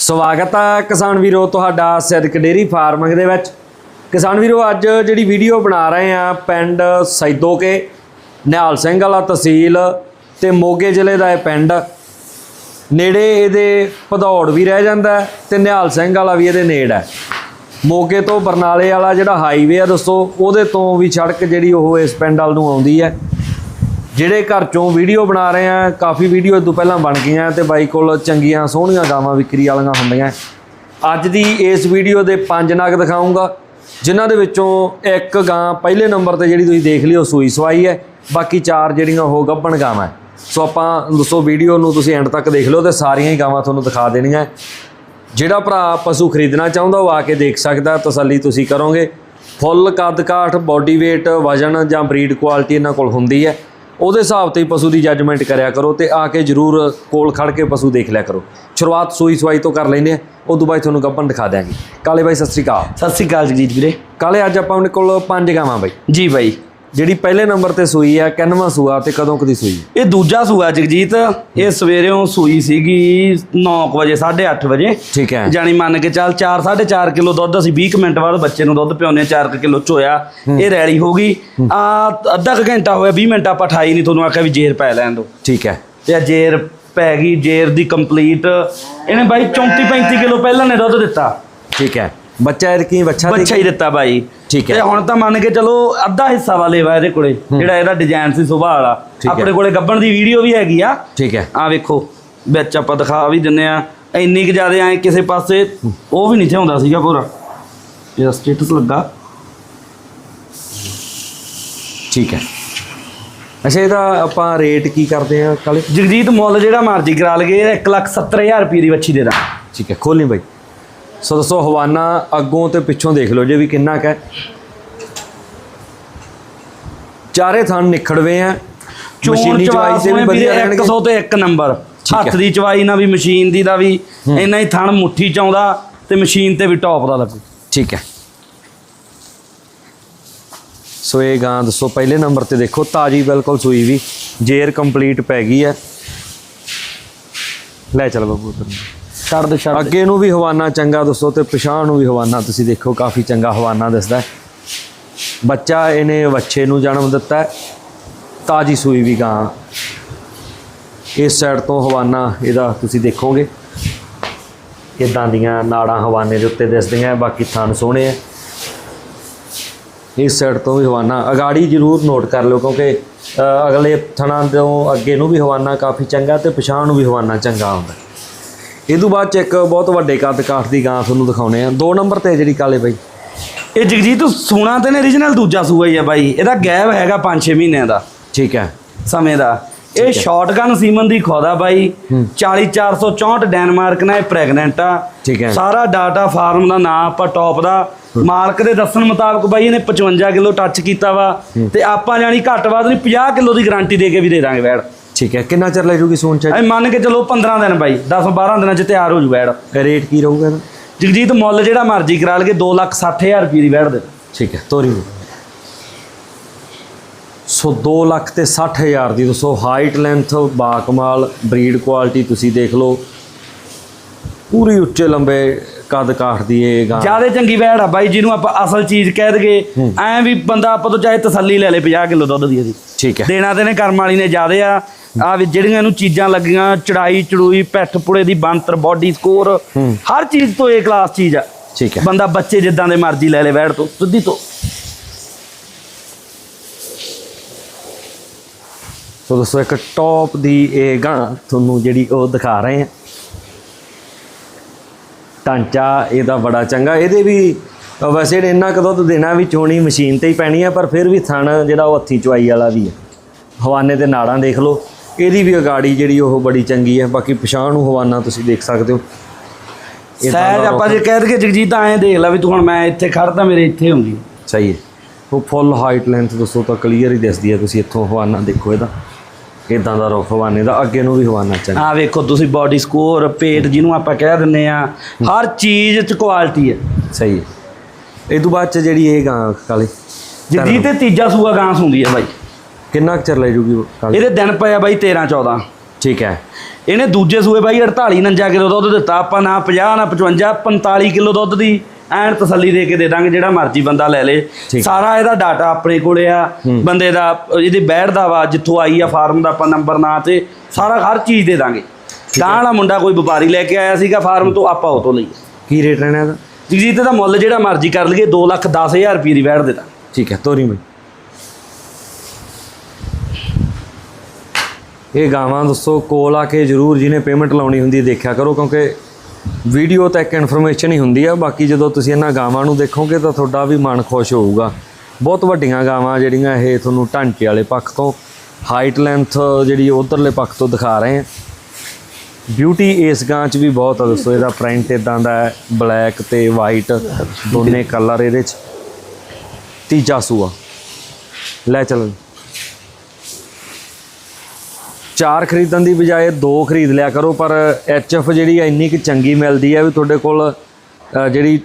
ਸਵਾਗਤ ਹੈ ਕਿਸਾਨ ਵੀਰੋ ਤੁਹਾਡਾ ਸਿੱਧਕ ਡੇਰੀ ਫਾਰਮਿੰਗ ਦੇ ਵਿੱਚ। ਕਿਸਾਨ ਵੀਰੋ, ਅੱਜ ਜਿਹੜੀ ਵੀਡੀਓ ਬਣਾ ਰਹੇ ਆ ਪਿੰਡ ਸੈਦੋਕੇ, ਨਿਹਾਲ ਸਿੰਘ ਵਾਲਾ ਤਹਿਸੀਲ ਤੇ ਮੋਗੇ ਜ਼ਿਲ੍ਹੇ ਦਾ ਇਹ ਪਿੰਡ। ਨੇੜੇ ਇਹਦੇ ਭਦੌੜ ਵੀ ਰਹਿ ਜਾਂਦਾ ਹੈ ਤੇ ਨਿਹਾਲ ਸਿੰਘ ਵਾਲਾ ਵੀ ਇਹਦੇ ਨੇੜ ਹੈ। ਮੋਗੇ ਤੋਂ ਬਰਨਾਲੇ ਵਾਲਾ ਜਿਹੜਾ ਹਾਈਵੇ ਆ ਦੋਸਤੋ, ਉਹਦੇ ਤੋਂ ਵੀ ਸੜਕ ਜਿਹੜੀ ਉਹ ਇਸ ਪਿੰਡ ਵਾਲ ਨੂੰ ਆਉਂਦੀ ਹੈ। ਜਿਹੜੇ ਘਰ ਚੋਂ ਵੀਡੀਓ ਬਣਾ ਰਹੇ ਆ, ਕਾਫੀ ਵੀਡੀਓ ਇਹ ਤੋਂ ਪਹਿਲਾਂ ਬਣ ਗਈਆਂ ਤੇ ਬਾਈ ਕੋਲ ਚੰਗੀਆਂ ਸੋਹਣੀਆਂ ਗਾਵਾਂ ਵਿਕਰੀ ਵਾਲੀਆਂ ਹੁੰਦੀਆਂ। ਅੱਜ ਦੀ ਇਸ ਵੀਡੀਓ ਦੇ ਪੰਜ ਨਗ ਦਿਖਾਉਂਗਾ, ਜਿਨ੍ਹਾਂ ਦੇ ਵਿੱਚੋਂ ਇੱਕ ਗਾਂ ਪਹਿਲੇ ਨੰਬਰ ਤੇ ਜਿਹੜੀ ਤੁਸੀਂ ਦੇਖ ਲਿਓ ਸੂਈ ਸਵਾਈ ਹੈ, ਬਾਕੀ ਚਾਰ ਜਿਹੜੀਆਂ ਉਹ ਗੱਭਣ ਗਾਵਾਂ ਸੋ ਆਪਾਂ ਦੱਸੋ ਵੀਡੀਓ ਨੂੰ ਤੁਸੀਂ ਐਂਡ ਤੱਕ ਦੇਖ ਲਓ ਤੇ ਸਾਰੀਆਂ ਹੀ ਗਾਵਾਂ ਤੁਹਾਨੂੰ ਦਿਖਾ ਦੇਣੀਆਂ। ਜਿਹੜਾ ਭਰਾ ਪਸ਼ੂ ਖਰੀਦਣਾ ਚਾਹੁੰਦਾ ਉਹ ਆ ਕੇ ਦੇਖ ਸਕਦਾ, ਤਸੱਲੀ ਤੁਸੀਂ ਕਰੋਗੇ। ਫੁੱਲ ਕੱਦ ਕਾਠ ਬਾਡੀ weight, ਵਜਨ ਜਾਂ ਬਰੀਡ ਕੁਆਲਿਟੀ ਇਹਨਾਂ ਕੋਲ ਹੁੰਦੀ ਹੈ। ਉਹਦੇ ਹਿਸਾਬ ਤੇ ਹੀ ਪਸ਼ੂ ਦੀ ਜੱਜਮੈਂਟ ਕਰਿਆ ਕਰੋ ਤੇ ਆ ਕੇ ਜਰੂਰ ਕੋਲ ਖੜ ਕੇ ਪਸ਼ੂ ਦੇਖ ਲਿਆ ਕਰੋ। ਸ਼ੁਰੂਆਤ ਸੂਈ ਸਵਾਈ ਤੋਂ ਕਰ ਲੈਂਦੇ ਆ ਉਸ ਤੋਂ ਬਾਅਦ ਤੁਹਾਨੂੰ ਗੱਭਣ ਦਿਖਾ ਦਿਆਂਗੇ। ਕਾਲੇ ਬਾਈ ਸਤਿ ਸ੍ਰੀ ਅਕਾਲ। ਸਤਿ ਸ੍ਰੀ ਅਕਾਲ ਜਗਜੀਤ ਵੀਰੇ। ਕਾਲੇ ਅੱਜ ਆਪਾਂ ਆਪਣੇ ਕੋਲ ਪੰਜ ਗਾਵਾਂ ਬਾਈ। ਜੀ ਬਾਈ। ਜਿਹੜੀ ਪਹਿਲੇ ਨੰਬਰ ਤੇ ਸੂਈ ਆ ਕਿੰਨਵਾਂ ਸੂਆ ਤੇ ਕਦੋਂ ਕਦੀ ਸੂਈ? ਇਹ ਦੂਜਾ ਸੂਆ ਜਗਜੀਤ ਇਹ ਸਵੇਰੇੋਂ ਸੂਈ ਸੀਗੀ 9 ਵਜੇ 8:30 ਵਜੇ। ਠੀਕ ਹੈ। ਜਾਣੀ ਮੰਨ ਕੇ ਚੱਲ 4 4.5 ਕਿਲੋ ਦੁੱਧ ਅਸੀਂ 20 ਕੁ ਮਿੰਟ ਬਾਅਦ ਬੱਚੇ ਨੂੰ ਦੁੱਧ ਪਿਆਉਂਦੇ 4 ਕਿਲੋ ਚੋਇਆ ਇਹ ਰੈਲੀ ਹੋ ਗਈ। ਆ ਅੱਧਾ ਕੁ ਘੰਟਾ ਹੋਇਆ 20 ਮਿੰਟ ਆਪਾਂ ਠਾਈ ਨਹੀਂ ਤੁਹਾਨੂੰ ਆਖਿਆ ਵੀ ਜੇਰ ਪੈ ਲੈਣ ਦੋ ਠੀਕ ਹੈ। ਤੇ ਆ ਜੇਰ ਪੈ ਗਈ ਜੇਰ ਦੀ ਕੰਪਲੀਟ ਇਹਨੇ ਬਾਈ 34 35 ਕਿਲੋ ਪਹਿਲਾਂ ਨੇ ਦੁੱਧ ਦਿੱਤਾ। ਠੀਕ ਹੈ। ਬੱਚਾ ਇਹ ਕੀ ਬੱਚਾ ਬੱਚਾ ਹੀ ਦਿੱਤਾ ਬਾਈ ਠੀਕ ਹੈ। ਤੇ ਹੁਣ ਤਾਂ ਮੰਨ ਕੇ ਚਲੋ ਅੱਧਾ ਹਿੱਸਾ ਵਾਲੇ ਵਾ ਇਹਦੇ ਕੋਲੇ ਜਿਹੜਾ ਇਹਦਾ ਡਿਜ਼ਾਈਨ ਸੀ ਸੁਭਾਅ ਵਾਲਾ। ਆਪਣੇ ਕੋਲੇ ਗੱਬਣ ਦੀ ਵੀਡੀਓ ਵੀ ਹੈਗੀ ਆ। ਠੀਕ ਹੈ। ਆ ਵੇਖੋ ਵਿੱਚ ਆਪਾਂ ਦਿਖਾ ਵੀ ਦਿੰਨੇ ਆ। ਇੰਨੀ ਕਿ ਜ਼ਿਆਦਾ ਐ ਕਿਸੇ ਪਾਸੇ ਉਹ ਵੀ ਨਹੀਂ ਚਾਹੁੰਦਾ ਸੀਗਾ ਪੂਰਾ। ਇਹਦਾ ਸਟੇਟਸ ਲੱਗਾ। ਠੀਕ ਹੈ। ਅੱਛਾ ਇਹਦਾ ਆਪਾਂ ਰੇਟ ਕੀ ਕਰਦੇ ਆ ਕਾਲੇ? ਜਗਜੀਤ ਮੁੱਲ ਜਿਹੜਾ ਮਰਜ਼ੀ ਕਰਾ ਲਗੇ 170000 ਰੁਪਏ ਦੀ ਵੱਛੀ ਦੇ ਦਾਂ ਠੀਕ ਹੈ ਖੋਲੀ ਬਾਈ। ਸੋ ਦੋਸਤੋ ਹਵਾਨਾ ਅੱਗੋਂ ਤੇ ਪਿੱਛੋਂ ਦੇਖ ਲਓ ਜੇ ਵੀ ਕਿੰਨਾ ਕੁ ਹੈ। ਚਾਰੇ ਥਣ ਨਿਖੜਵੇਂ ਆ। ਮਸ਼ੀਨੀ ਚਵਾਈ ਤੇ ਵੀ ਵਧੀਆ ਵੀਰੇ ਰਹਿਣਗੇ। 100 ਤੇ 1 ਨੰਬਰ। ਹੱਥ ਦੀ ਚਵਾਈ ਨਾਲ ਵੀ ਮਸ਼ੀਨ ਦੀ ਦਾ ਵੀ ਇੰਨਾ ਹੀ ਥਣ ਮੁੱਠੀ ਚ ਆਉਂਦਾ ਤੇ ਮਸ਼ੀਨ ਤੇ ਵੀ ਟੌਪ ਦਾ ਲੱਗੂ। ਠੀਕ ਹੈ। ਸੋ ਇਹ ਗਾਂ ਦੱਸੋ ਪਹਿਲੇ ਨੰਬਰ ਤੇ ਦੇਖੋ ਤਾਜੀ ਬਿਲਕੁਲ ਸੂਈ ਵੀ ਜੇਰ ਕੰਪਲੀਟ ਪੈ ਗਈ ਹੈ। ਲੈ ਚੱਲ ਬੱਬੂ ਉੱਧਰ ਨੂੰ। ਛੱਡ ਦੇ, ਛੱਡ ਅੱਗੇ ਨੂੰ ਵੀ ਹਵਾਨਾ ਚੰਗਾ ਦੱਸੋ ਤੇ ਪਿਛਾਂਹ ਨੂੰ ਵੀ ਹਵਾਨਾ ਤੁਸੀਂ ਦੇਖੋ, ਕਾਫੀ ਚੰਗਾ ਹਵਾਨਾ ਦਿਸਦਾ ਬੱਚਾ ਇਹਨੇ ਵੱਛੇ ਨੂੰ ਜਨਮ ਦਿੱਤਾ ਤਾਜੀ ਸੂਈ ਵੀ ਗਾਂ। ਇਸ ਸਾਈਡ ਤੋਂ ਹਵਾਨਾ ਇਹਦਾ ਤੁਸੀਂ ਦੇਖੋਗੇ। ਇਦਾਂ ਦੀਆਂ ਨਾੜਾਂ ਹਵਾਨੇ ਦੇ ਉੱਤੇ ਦਿਸਦੀਆਂ ਬਾਕੀ ਥਣ ਸੋਹਣੇ ਆ ਇਸ ਸਾਈਡ ਤੋਂ ਵੀ ਹਵਾਨਾ, ਅਗਾੜੀ ਜ਼ਰੂਰ ਨੋਟ ਕਰ ਲਿਓ ਕਿਉਂਕਿ ਅਗਲੇ ਥਣਾਂ ਤੋਂ ਅੱਗੇ ਨੂੰ ਵੀ ਹਵਾਨਾ ਕਾਫੀ ਚੰਗਾ ਤੇ ਪਿਛਾਂਹ ਨੂੰ ਵੀ ਹਵਾਨਾ ਚੰਗਾ ਆਉਂਦਾ ਇਹ ਤੋਂ ਬਾਅਦ ਚ ਇੱਕ ਬਹੁਤ ਵੱਡੇ ਕੱਦ ਕਾਠ ਦੀ ਗਾਂ ਤੁਹਾਨੂੰ ਦਿਖਾਉਣੇ ਆ। ਦੋ ਨੰਬਰ ਤੇ ਜਿਹੜੀ ਕਾਲੇ ਬਾਈ। ਇਹ ਜਗਜੀਤ ਸੋਨਾ ਤੇ ਨੇ origignal ਦੂਜਾ ਸੂਆ ਹੀ ਆ ਬਾਈ। ਇਹਦਾ ਗੈਪ ਹੈਗਾ 5-6 ਮਹੀਨਿਆਂ ਦਾ। ਠੀਕ ਹੈ। ਸਮੇਂ ਦਾ। ਇਹ ਸ਼ਾਟਗਨ ਸੀਮਨ ਦੀ ਖੋਦਾ ਬਾਈ। 40464 ਡੈਨਮਾਰਕ ਨਾਲ ਇਹ ਪ੍ਰੈਗਨੈਂਟ ਆ। ਠੀਕ ਹੈ। ਸਾਰਾ ਡਾਟਾ ਫਾਰਮ ਦਾ ਨਾਮ ਆਪਾਂ ਟੌਪ ਦਾ। ਮਾਲਕ ਦੇ ਦੱਸਣ ਮੁਤਾਬਕ ਬਾਈ ਇਹਨੇ 55 ਕਿਲੋ ਟੱਚ ਕੀਤਾ ਵਾ। ਤੇ ਆਪਾਂ ਜਾਨੀ ਘੱਟ ਵੱਧ ਨਹੀਂ 50 ਕਿਲੋ ਦੀ ਗਾਰੰਟੀ ਦੇ ਕੇ ਵੀ ਦੇ ਦਾਂਗੇ ਵੈੜ ਠੀਕ ਹੈ ਕਿੰਨਾ ਚਿਰ ਲੈ ਜੂਗੀ ਸੂਣ ਚ ਐ ਮੰਨ ਕੇ ਚਲੋ 15 ਦਿਨ ਬਾਈ 10 12 ਦਿਨਾਂ ਚ ਤਿਆਰ ਹੋ ਜੂ ਵੈੜ ਰੇਟ ਕੀ ਰਹੂਗਾ ਇਹਦਾ? ਜਗਜੀਤ ਮੁੱਲ ਜਿਹੜਾ ਮਰਜ਼ੀ ਕਰਾ ਲਗੇ 260000 ਰੁਪਏ ਦੀ ਵੈੜ ਦੇ। ਠੀਕ ਹੈ ਤੋਰੀ ਨੂੰ। ਸੋ 2 ਲੱਖ ਤੇ 60 ਹਜ਼ਾਰ ਦੀ ਦੋਸਤੋ ਹਾਈਟ ਲੈਂਥ ਬਾਕਮਾਲ ਬਰੀਡ ਕੁਆਲਿਟੀ ਤੁਸੀਂ ਦੇਖ ਲਓ। ਪੂਰੀ ਉੱਚੇ ਲੰਬੇ ਕੱਦ ਕਾਠ ਦੀ ਇਹ ਗਾਂ। ਜਿਆਦੇ ਚੰਗੀ ਵੈੜ ਆ ਬਾਈ ਜਿਹਨੂੰ ਆਪਾਂ ਅਸਲ ਚੀਜ਼ ਕਹਿ ਦਗੇ ਐਂ ਵੀ ਬੰਦਾ ਆਪਾਂ ਤੋਂ ਚਾਹੇ ਤਸੱਲੀ ਲੈ ਲੇ 50 ਕਿਲੋ ਦੁੱਧ ਦੀ ਇਹਦੀ। ਠੀਕ ਹੈ। ਦੇਣਾ ਤੇ ਨੇ ਕਰਮ ਵਾਲੀ ਨੇ ਜਿਆਦੇ ਆ ਆ ਵੀ ਜਿਹੜੀਆਂ ਇਹਨੂੰ ਚੀਜ਼ਾਂ ਲੱਗੀਆਂ ਚੜਾਈ ਚੜੂਈ ਪੈਠ ਪੁੜੇ ਦੀ ਬੰਤਰ ਬਾਡੀ ਸਕੋਰ ਹਰ ਚੀਜ਼ ਤੋਂ ਏ ਕਲਾਸ ਚੀਜ਼ ਆ। ਠੀਕ ਹੈ। ਬੰਦਾ ਬੱਚੇ ਜਿੱਦਾਂ ਦੇ ਮਰਜ਼ੀ ਲੈ ਲੇ ਵੈੜ ਤੋਂ ਸਿੱਧੀ ਤੋਂ। ਸੋ ਦੋਸਤੋ ਇੱਕ ਟੌਪ ਦੀ ਇਹ ਗਾਂ ਤੁਹਾਨੂੰ ਜਿਹੜੀ ਉਹ ਦਿਖਾ ਰਹੇ ਆ। ਢਾਂਚਾ ਇਹਦਾ ਬੜਾ ਚੰਗਾ ਇਹਦੇ ਵੀ ਵੈਸੇ ਇਹਨੇ ਇੰਨਾ ਕੁ ਦੁੱਧ ਦੇਣਾ ਵੀ ਚੋਣੀ ਮਸ਼ੀਨ ਤੇ ਹੀ ਪੈਣੀ ਆ ਪਰ ਫਿਰ ਵੀ ਥਣ ਜਿਹੜਾ ਉਹ ਹੱਥੀ ਚਵਾਈ ਵਾਲਾ ਵੀ ਹੈ ਹਵਾਨੇ ਤੇ ਨਾੜਾਂ ਦੇਖ ਲਓ। ਇਹਦੀ ਵੀ ਅਗਾੜੀ ਜਿਹੜੀ ਉਹ ਬੜੀ ਚੰਗੀ ਹੈ ਬਾਕੀ ਪਛਾਣ ਨੂੰ ਹਵਾਨਾ ਤੁਸੀਂ ਦੇਖ ਸਕਦੇ ਹੋ। ਸਹਿਜ ਦਾ ਆਪਾਂ ਜੇ ਕਹਿ ਦਈਏ ਜਗਜੀਤ ਐਂ ਦੇਖ ਲੈ ਵੀ ਤੂੰ ਹੁਣ ਮੈਂ ਇੱਥੇ ਖੜਦਾ ਮੇਰੇ ਇੱਥੇ ਹੁੰਦੀ। ਸਹੀ ਹੈ। ਉਹ ਫੁੱਲ ਹਾਈਟ ਲੈਂਥ ਦੱਸੋ ਤਾਂ ਕਲੀਅਰ ਹੀ ਦਿਸਦੀ ਹੈ ਤੁਸੀਂ ਇੱਥੋਂ ਹਵਾਨਾ ਦੇਖੋ ਇਹਦਾ। ਇਦਾਂ ਦਾ ਰੁੱਖ ਹਵਾਨੇ ਦਾ ਅੱਗੇ ਨੂੰ ਵੀ ਹਵਾਨਾ ਚੰਗਾ। ਆ ਵੇਖੋ ਤੁਸੀਂ ਬਾਡੀ ਸਕੋਰ ਪੇਟ ਜਿਹਨੂੰ ਆਪਾਂ ਕਹਿ ਦਿੰਨੇ ਆ ਹਰ ਚੀਜ਼ 'ਚ ਕੁਆਲਿਟੀ ਹੈ। ਸਹੀ ਹੈ। ਇਹ ਤੋਂ ਬਾਅਦ ਚ ਜਿਹੜੀ ਇਹ ਗਾਂ ਕਾਲੇ। ਜਗਜੀਤ ਤੇ ਤੀਜਾ ਸੂਆ ਗਾਂਸ ਹੁੰਦੀ ਹੈ ਬਾਈ। ਕਿੰਨਾ ਕੁ ਚਿਰ ਲੈ ਜੂਗੀ ਕਾਲੇ ਇਹਦੇ ਦਿਨ ਪਏ ਆ ਬਾਈ 13 14 ਠੀਕ ਹੈ। ਇਹਨੇ ਦੂਜੇ ਸੂਏ ਬਾਈ 48 49 ਕਿਲੋ ਦੁੱਧ ਦਿੱਤਾ। ਆਪਾਂ ਨਾ 50 ਨਾ 55 45 ਕਿਲੋ ਦੁੱਧ ਦੀ ਐਨ ਤਸੱਲੀ ਦੇ ਕੇ ਦੇ ਦਾਂਗੇ ਜਿਹੜਾ ਮਰਜ਼ੀ ਬੰਦਾ ਲੈ ਲੇ। ਸਾਰਾ ਇਹਦਾ ਡਾਟਾ ਆਪਣੇ ਕੋਲੇ ਆ। ਬੰਦੇ ਦਾ ਇਹਦੇ ਬੈਠ ਦਾ ਵਾ ਜਿੱਥੋਂ ਆਈ ਆ ਫਾਰਮ ਦਾ ਆਪਾਂ ਨੰਬਰ ਨਾਂ ਤੇ ਸਾਰਾ ਹਰ ਚੀਜ਼ ਦੇ ਦਾਂਗੇ। ਤਾਂ ਵਾਲਾ ਮੁੰਡਾ ਕੋਈ ਵਪਾਰੀ ਲੈ ਕੇ ਆਇਆ ਸੀਗਾ ਫਾਰਮ ਤੋਂ ਆਪਾਂ ਉਹ ਤੋਂ ਲਈ ਕੀ ਰੇਟ ਰਹਿਣਾ ਇਹਦਾ? ਜਗਜੀਤ ਦਾ ਮੁੱਲ ਜਿਹੜਾ ਮਰਜ਼ੀ ਕਰ ਲਈਏ 2 ਲੱਖ 10000 ਰੁਪਏ ਦੀ ਬੈਠ ਦੇ ਦਾਂ ਠੀਕ ਹੈ ਤੋਰੀ ਬਈ ਇਹ ਗਾਵਾਂ ਦੱਸੋ, ਕੋਲ ਆ ਕੇ ਜਰੂਰ ਜਿਹਨੇ ਪੇਮੈਂਟ ਲਾਉਣੀ ਹੁੰਦੀ ਦੇਖਿਆ ਕਰੋ, ਕਿਉਂਕਿ ਵੀਡੀਓ ਤਾਂ ਇੱਕ ਇਨਫੋਰਮੇਸ਼ਨ ਹੀ ਹੁੰਦੀ ਆ, ਬਾਕੀ ਜਦੋਂ ਤੁਸੀਂ ਇਹਨਾਂ ਗਾਵਾਂ ਨੂੰ ਦੇਖੋਗੇ ਤਾਂ ਤੁਹਾਡਾ ਵੀ ਮਨ ਖੁਸ਼ ਹੋਊਗਾ। ਬਹੁਤ ਵੱਡੀਆਂ ਗਾਵਾਂ ਜਿਹੜੀਆਂ ਇਹ ਤੁਹਾਨੂੰ ਢਾਂਚੇ ਵਾਲੇ ਪੱਖ ਤੋਂ ਹਾਈਟ ਲੈਂਥ ਜਿਹੜੀ ਉਧਰਲੇ ਪੱਖ ਤੋਂ ਦਿਖਾ ਰਹੇ ਆ। ਬਿਊਟੀ ਇਸ ਗਾਂ 'ਚ ਵੀ ਬਹੁਤ ਆ, ਦੱਸੋ ਇਹਦਾ ਪ੍ਰਿੰਟ ਇਦਾਂ ਦਾ ਹੈ ਬਲੈਕ ਤੇ ਵਾਈਟ ਦੋਨੇ ਕਲਰ ਇਹਦੇ 'ਚ। ਤੀਜਾ ਸੂਆ। ਲੈ ਚੱਲ। ਚਾਰ ਖਰੀਦਣ ਦੀ ਬਜਾਏ ਦੋ ਖਰੀਦ ਲਿਆ ਕਰੋ ਪਰ ਐਚਐਫ ਜਿਹੜੀ ਆ ਇੰਨੀ ਕਿ ਚੰਗੀ ਮਿਲਦੀ ਹੈ ਵੀ ਤੁਹਾਡੇ ਕੋਲ ਜਿਹੜੀ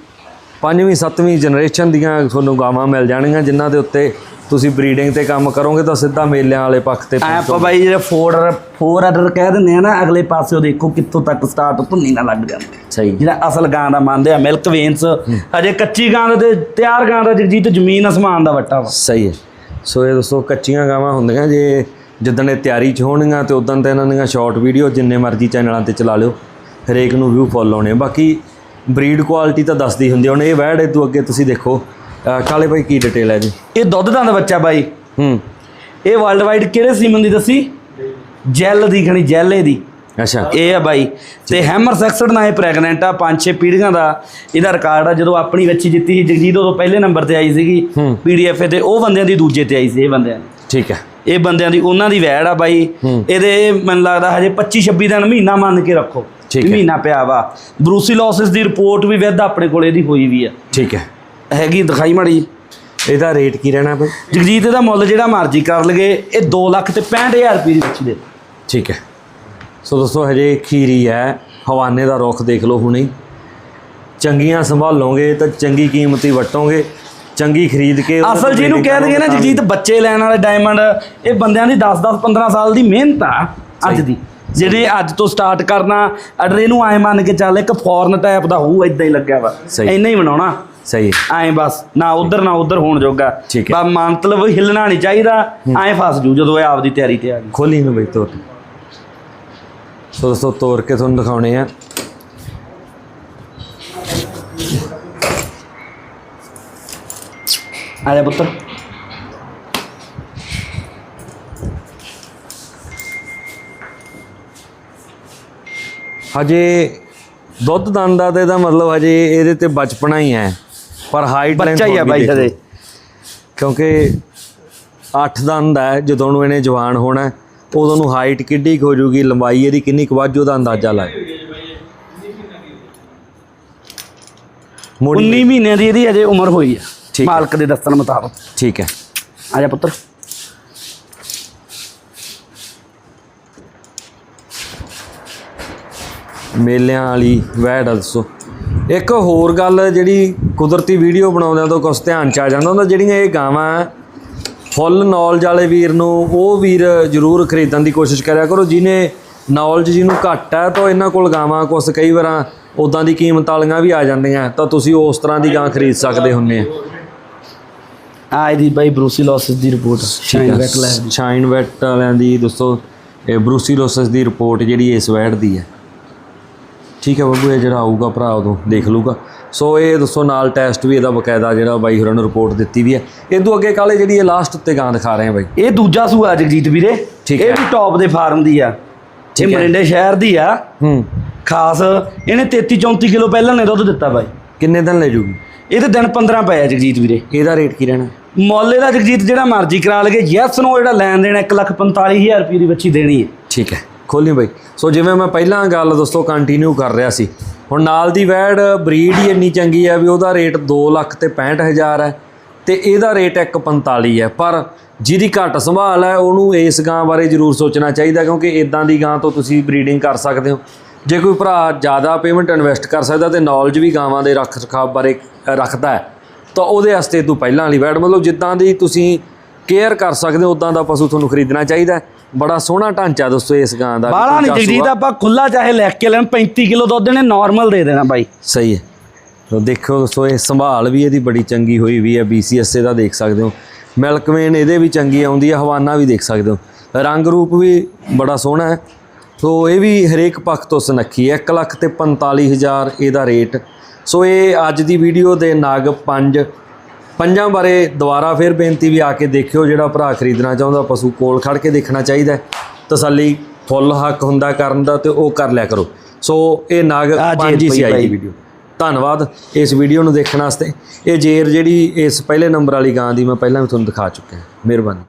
ਪੰਜਵੀਂ ਸੱਤਵੀਂ ਜਨਰੇਸ਼ਨ ਦੀਆਂ ਤੁਹਾਨੂੰ ਗਾਵਾਂ ਮਿਲ ਜਾਣਗੀਆਂ ਜਿਨ੍ਹਾਂ ਦੇ ਉੱਤੇ ਤੁਸੀਂ ਬਰੀਡਿੰਗ ਤੇ ਕੰਮ ਕਰੋਗੇ ਤਾਂ ਸਿੱਧਾ ਮੇਲਿਆਂ ਵਾਲੇ ਪੱਖ ਤੇ ਆਪਾਂ ਬਾਈ ਜਿਹੜੇ ਫੋਰ ਫੋਰ ਆਰਡਰ ਕਹਿ ਦਿੰਦੇ ਆ ਨਾ ਅਗਲੇ ਪਾਸੇ ਉਹ ਦੇਖੋ ਕਿੱਥੋਂ ਤੱਕ ਸਟਾਰਟ ਧੁੰਨੀ ਨਾ ਲੱਗ ਜਾਂਦੀ ਸਹੀ। ਜਿਹੜਾ ਅਸਲ ਗਾਂ ਦਾ ਮੰਨਦੇ ਆ ਮਿਲਕ ਵੇਨਸ ਅਜੇ ਕੱਚੀ ਗਾਂ ਦਾ ਤੇ ਤਿਆਰ ਗਾਂ ਦਾ ਜਗਜੀਤ ਜ਼ਮੀਨ ਅਸਮਾਨ ਦਾ ਵੱਟਾ ਵਾ। ਸਹੀ ਹੈ। ਸੋ ਇਹ ਦੋਸਤੋ ਕੱਚੀਆਂ ਗਾਵਾਂ ਹੁੰਦੀਆਂ ਜੇ ਜਿੱਦਣ ਇਹ ਤਿਆਰੀ 'ਚ ਹੋਣਗੀਆਂ ਤੇ ਉਦੋਂ ਤੇ ਇਹਨਾਂ ਦੀਆਂ ਸ਼ਾਰਟ ਵੀਡੀਓ ਜਿੰਨੇ ਮਰਜ਼ੀ ਚੈਨਲਾਂ ਤੇ ਚਲਾ ਲਿਓ ਹਰੇਕ ਨੂੰ ਵਿਊ ਫੁੱਲ ਆਉਣੇ ਬਾਕੀ ਬਰੀਡ ਕੁਆਲਿਟੀ ਤਾਂ ਦੱਸਦੀ ਹੁੰਦੀ। ਹੁਣ ਇਹ ਵੈੜ ਇਹ ਤੋਂ ਅੱਗੇ ਤੁਸੀਂ ਦੇਖੋ। ਕਾਲੇ ਭਾਈ ਕੀ ਡਿਟੇਲ ਹੈ ਜੀ? ਇਹ ਦੁੱਧ ਦਾ ਬੱਚਾ ਬਾਈ। ਹੂੰ। ਇਹ ਵਰਲਡ ਵਾਈਡ ਕਿਹੜੇ ਸੀਮਨ ਦੀ ਦੱਸੀ? ਜੈਲ ਦੀ ਖਣੀ ਜੈਲੇ ਦੀ। ਅੱਛਾ। ਇਹ ਆ ਬਾਈ। ਤੇ ਹੈਮਰ ਸੈਕਸਡ ਨਾਲ ਇਹ ਪ੍ਰੈਗਨੈਂਟ ਆ ਪੰਜ ਛੇ ਪੀੜ੍ਹੀਆਂ ਦਾ। ਇਹਦਾ ਰਿਕਾਰਡ ਆ ਜਦੋਂ ਆਪਣੀ ਬੱਚੀ ਜਿੱਤੀ ਸੀ ਜਗਜੀਤ ਉਦੋਂ ਪਹਿਲੇ ਨੰਬਰ ਤੇ ਆਈ ਸੀਗੀ। ਪੀਡੀਐਫ ਤੇ ਉਹ ਬੰਦਿਆਂ ਦੀ ਦੂਜੇ ਤੇ ਆਈ ਸੀ ਇਹ ਬੰਦਿਆਂ ਦੀ। ਠੀਕ ਹੈ। ਇਹ ਬੰਦਿਆਂ ਦੀ ਉਹਨਾਂ ਦੀ ਵੈੜ ਆ ਬਾਈ। ਇਹਦੇ ਮੈਨੂੰ ਲੱਗਦਾ ਹਜੇ 25 26 ਦਿਨ ਮਹੀਨਾ ਮੰਨ ਕੇ ਰੱਖੋ। ਠੀਕ। ਮਹੀਨਾ ਪਿਆ ਵਾ। ਬਰੂਸੀਲੋਸਿਸ ਦੀ ਰਿਪੋਰਟ ਵੀ ਵਿਦ ਆਪਣੇ ਕੋਲੇ ਦੀ ਹੋਈ ਵੀ ਆ। ਠੀਕ ਹੈ। ਹੈਗੀ ਦਿਖਾਈ ਮਾੜੀ ਇਹਦਾ ਰੇਟ ਕੀ ਰਹਿਣਾ ਭਾਈ ਜਗਜੀਤ ਇਹਦਾ ਮੁੱਲ ਜਿਹੜਾ ਮਰਜ਼ੀ ਕਰ ਲਗੇ ਇਹ 2 ਲੱਖ ਤੇ 65000 ਰੁਪਏ ਦੀ ਵਿੱਚ ਦੇ ਠੀਕ ਹੈ। ਸੋ ਦੋਸਤੋ ਹਜੇ ਖੀਰੀ ਹੈ। ਹਵਾਨੇ ਦਾ ਰੁੱਖ ਦੇਖ ਲਓ ਹੁਣੇ। ਚੰਗੀਆਂ ਸੰਭਾਲੋਗੇ ਤਾਂ ਚੰਗੀ ਕੀਮਤੀ ਵਟੋਗੇ ਚੰਗੀ ਖਰੀਦ ਕੇ ਅਸਲ ਦਈਏ ਨਾ ਕਰੋਗੇ ਤਾਂ ਜਗਜੀਤ ਬੱਚੇ ਲੈਣ ਵਾਲੇ ਡਾਇਮੰਡ ਇਹ ਬੰਦਿਆਂ ਦੀ 10 10 15 ਸਾਲ ਦੀ ਮਿਹਨਤ ਆ ਅੱਜ ਦੀ। ਜਿਹੜੇ ਅੱਜ ਤੋਂ ਸਟਾਰਟ ਕਰਨਾ ਅਡਰ ਇਹਨੂੰ ਐ ਮੰਨ ਕੇ ਚੱਲ ਇੱਕ ਫੋਰਨ ਟਾਈਪ ਦਾ ਹੋਊ ਇਦਾਂ ਹੀ ਲੱਗਿਆ ਵਾ। ਇੰਨਾ ਹੀ ਬਣਾਉਣਾ। ਸਹੀ। ਐਂ ਬਸ ਨਾ ਉਧਰ ਨਾ ਉਧਰ ਹੋਣ ਜੋਗਾ। ਬਸ ਮਤਲਬ ਹਿੱਲਣਾ ਨਹੀਂ ਚਾਹੀਦਾ ਐਂ ਫਸ ਜੂ ਜਦੋਂ ਇਹ ਆਪਦੀ ਤਿਆਰੀ ਤੇ ਆ ਗਈ ਖੋਲੀ ਨੂੰ ਬਈ ਤੋਰ। ਸੋ ਦੋਸਤੋ ਤੋਰ ਕੇ ਤੁਹਾਨੂੰ ਦਿਖਾਉਣੇ ਆ। ਆ ਜਾ ਪੁੱਤਰ ਹਜੇ ਦੁੱਧ ਦੰਦਾ ਤੇ ਦਾ ਮਤਲਬ ਹਜੇ ਇਹਦੇ ਤੇ ਬਚਪਨਾ ਹੀ ਹੈ ਪਰ ਹਾਈਟ ਬੱਚਾ ਹੀ ਆ ਬਾਈ ਹਜੇ। ਕਿਉਂਕਿ 8 ਦੰਦ ਹੈ ਜਦੋਂ ਨੂੰ ਇਹਨੇ ਜਵਾਨ ਹੋਣਾ ਹੈ, ਉਦੋਂ ਨੂੰ ਹਾਈਟ ਕਿੱਡੀ ਕੁ ਹੋ ਜੂਗੀ ਲੰਬਾਈ ਇਹਦੀ ਕਿੰਨੀ ਕੁ ਵੱਧ ਉਹਦਾ ਅੰਦਾਜ਼ਾ ਲਾ ਮੋੜੀ 19 ਮਹੀਨਿਆਂ ਦੀ ਇਹਦੀ ਅਜੇ ਉਮਰ ਹੋਈ ਆ ਠੀਕ। ਮਾਲਕ ਦੇ ਦੱਸਣ ਮੁਤਾਬਕ। ਠੀਕ ਹੈ। ਆ ਜਾ ਪੁੱਤਰ। ਮੇਲਿਆਂ ਵਾਲੀ ਆ ਦੱਸੋ। ਇੱਕ ਹੋਰ ਗੱਲ ਜਿਹੜੀ ਕੁਦਰਤੀ ਵੀਡੀਓ ਬਣਾਉਂਦਿਆਂ ਤੋਂ ਕੁਝ ਧਿਆਨ ਚ ਆ ਜਾਂਦਾ ਹੁੰਦਾ ਜਿਹੜੀਆਂ ਇਹ ਗਾਵਾਂ ਫੁੱਲ ਨੌਲੇਜ ਵਾਲੇ ਵੀਰ ਨੂੰ ਉਹ ਵੀਰ ਜ਼ਰੂਰ ਖਰੀਦਣ ਦੀ ਕੋਸ਼ਿਸ਼ ਕਰਿਆ ਕਰੋ ਜਿਹਨੇ ਨੌਲੇਜ ਜਿਹਨੂੰ ਘੱਟ ਹੈ ਤਾਂ ਇਹਨਾਂ ਕੋਲ ਗਾਵਾਂ ਕੁਝ ਕਈ ਵਾਰਾਂ ਉਦਾਂ ਦੀ ਕੀਮਤ ਵਾਲੀਆਂ ਵੀ ਆ ਜਾਂਦੀਆਂ ਤਾਂ ਤੁਸੀਂ ਉਸ ਤਰ੍ਹਾਂ ਦੀ ਗਾਂ ਖਰੀਦ ਸਕਦੇ ਹੁੰਨੇ ਆ। ਆ ਇਹਦੀ ਬਾਈ ਬਰੂਸੀਲੋਸਿਸ ਦੀ ਰਿਪੋਰਟ ਸ਼ਾਈਨ ਵੈਟ ਲੈ ਸ਼ਾਈਨ ਵੈਟ ਵਾਲਿਆਂ ਦੀ ਦੋਸਤੋ ਇਹ ਬਰੂਸੀਲੋਸਿਸ ਦੀ ਰਿਪੋਰਟ ਜਿਹੜੀ ਇਸ ਵੈਟ ਦੀ ਹੈ ਠੀਕ ਹੈ ਬੱਬੂ ਇਹ ਜਿਹੜਾ ਆਊਗਾ ਭਰਾ ਉਦੋਂ ਦੇਖ ਲੂਗਾ ਸੋ ਇਹ ਦੱਸੋ ਨਾਲ ਟੈਸਟ ਵੀ ਇਹਦਾ ਬਕਾਇਦਾ ਜਿਹੜਾ ਬਾਈ ਹੋਰਾਂ ਨੂੰ ਰਿਪੋਰਟ ਦਿੱਤੀ ਵੀ ਹੈ ਇਹ ਤੋਂ ਅੱਗੇ ਕਾਲੇ ਜਿਹੜੀ ਇਹ ਲਾਸਟ ਉੱਤੇ ਗਾਂ ਦਿਖਾ ਰਹੇ ਆ ਬਾਈ। ਇਹ ਦੂਜਾ ਸੂਆ ਜਗਜੀਤ ਵੀਰੇ। ਠੀਕ ਇਹ ਹੈ। ਵੀ ਟੌਪ ਦੇ ਫਾਰਮ ਦੀ ਆ। ਇਹ ਹੈ। ਮਰਿੰਡੇ ਸ਼ਹਿਰ ਦੀ ਆ। ਹੂੰ। ਖਾਸ ਇਹਨੇ 33 34 ਕਿਲੋ ਪਹਿਲਾਂ ਨੇ ਦੁੱਧ ਦਿੱਤਾ ਬਾਈ। ਕਿੰਨੇ ਦਿਨ ਲੈ ਜੂਗੀ? ਇਹ ਤੇ ਦਿਨ 15 ਪਏ ਆ ਜਗਜੀਤ ਵੀਰੇ। ਇਹਦਾ ਰੇਟ ਕੀ ਰਹਿਣਾ? ਮੁੱਲ ਦਾ ਜਗਜੀਤ ਜਿਹੜਾ ਮਰਜ਼ੀ ਕਰਾ ਲਗੇ ਯੈਸ ਨੋ ਜਿਹੜਾ ਲੈਣ ਦੇਣਾ 145000 ਰੁਪਏ ਦੀ ਬੱਚੀ ਦੇਣੀ ਹੈ। ਠੀਕ ਹੈ ਖੋਲੀ ਬਾਈ। ਸੋ ਜਿਵੇਂ ਮੈਂ ਪਹਿਲਾਂ ਗੱਲ ਦੋਸਤੋ ਕੰਟੀਨਿਊ ਕਰ ਰਿਹਾ ਸੀ। ਹੁਣ ਨਾਲ ਦੀ ਵੈੜ ਬਰੀਡ ਹੀ ਇੰਨੀ ਚੰਗੀ ਹੈ ਵੀ ਉਹਦਾ ਰੇਟ 2 ਲੱਖ ਤੇ 65000 ਹੈ ਤੇ ਇਹਦਾ ਰੇਟ 145 ਹੈ। ਪਰ ਜਿਹਦੀ ਘੱਟ ਸੰਭਾਲ ਹੈ ਉਹਨੂੰ ਇਸ ਗਾਂ ਬਾਰੇ ਜ਼ਰੂਰ ਸੋਚਣਾ ਚਾਹੀਦਾ ਕਿਉਂਕਿ ਇਦਾਂ ਦੀ ਗਾਂ ਤੋਂ ਤੁਸੀਂ ਬਰੀਡਿੰਗ ਕਰ ਸਕਦੇ ਹੋ। ਜੇ ਕੋਈ ਭਰਾ ਜ਼ਿਆਦਾ ਪੇਮੈਂਟ ਇਨਵੈਸਟ ਕਰ ਸਕਦਾ ਤੇ ਨੌਲੇਜ ਵੀ ਗਾਵਾਂ ਦੇ ਰੱਖ ਰਖਾਵ ਬਾਰੇ ਰੱਖਦਾ ਹੈ। ਤਾਂ ਉਹਦੇ ਵਾਸਤੇ ਤੂੰ ਪਹਿਲਾਂ ਵਾਲੀ ਵੈੜ ਮਤਲਬ ਜਿੱਦਾਂ ਦੀ ਤੁਸੀਂ ਕੇਅਰ ਕਰ ਸਕਦੇ ਹੋ ਉਦਾਂ ਦਾ ਪਸ਼ੂ ਤੁਹਾਨੂੰ ਖਰੀਦਣਾ ਚਾਹੀਦਾ। ਬੜਾ ਸੋਹਣਾ ਢਾਂਚਾ ਦੋਸਤੋ ਇਸ ਗਾਂ ਦਾ ਬਾਲਾ ਨਹੀਂ ਜਗਜੀਤ। ਆਪਾਂ ਖੁੱਲਾ ਚਾਹੇ ਲੈ ਕੇ ਲੈਣ 35 ਕਿਲੋ ਦੁੱਧ ਨੇ ਨਾਰਮਲ ਦੇ ਦੇਣਾ ਬਾਈ। ਸਹੀ ਹੈ। ਤੋ ਦੇਖੋ ਦੋਸਤੋ ਇਹ ਸੰਭਾਲ ਵੀ ਇਹਦੀ ਬੜੀ ਚੰਗੀ ਹੋਈ ਵੀ ਹੈ BCSA ਦਾ ਦੇਖ ਸਕਦੇ ਹੋ। ਮਿਲਕ ਵੇਨ ਇਹਦੇ ਵੀ ਚੰਗੀ ਆਉਂਦੀ ਹੈ ਹਵਾਨਾ ਵੀ ਦੇਖ ਸਕਦੇ ਹੋ। ਰੰਗ ਰੂਪ ਵੀ ਬੜਾ ਸੋਹਣਾ ਹੈ। ਸੋ ਇਹ ਵੀ ਹਰੇਕ ਪੱਖ ਤੋਂ ਸੁਨੱਖੀ ਹੈ। 1 ਲੱਖ ਤੇ 45000 ਇਹਦਾ ਰੇਟ ਸੋ ਇਹ ਅੱਜ ਦੀ ਵੀਡੀਓ ਦੇ ਨਗ ਪੰਜ। ਪੰਜਾਂ ਬਾਰੇ ਦੁਬਾਰਾ ਫਿਰ ਬੇਨਤੀ ਵੀ ਆ ਕੇ ਦੇਖਿਓ ਜਿਹੜਾ ਭਰਾ ਖਰੀਦਣਾ ਚਾਹੁੰਦਾ ਪਸ਼ੂ ਕੋਲ ਖੜ ਕੇ ਦੇਖਣਾ ਚਾਹੀਦਾ। ਤਸੱਲੀ ਫੁੱਲ ਹੱਕ ਹੁੰਦਾ ਕਰਨ ਦਾ ਤੇ ਉਹ ਕਰ ਲਿਆ ਕਰੋ। ਸੋ ਇਹ ਨਗ ਪੰਜ ਹੀ ਸੀ ਅੱਜ ਦੀ। ਵੀਡੀਓ। ਧੰਨਵਾਦ ਇਸ ਵੀਡੀਓ ਨੂੰ ਦੇਖਣ ਵਾਸਤੇ। ਇਹ ਜੇਰ ਜਿਹੜੀ ਇਸ ਪਹਿਲੇ ਨੰਬਰ ਵਾਲੀ ਗਾਂ ਦੀ ਮੈਂ ਪਹਿਲਾਂ ਵੀ ਤੁਹਾਨੂੰ ਦਿਖਾ ਚੁੱਕਿਆ। ਮਿਹਰਬਾਨੀ।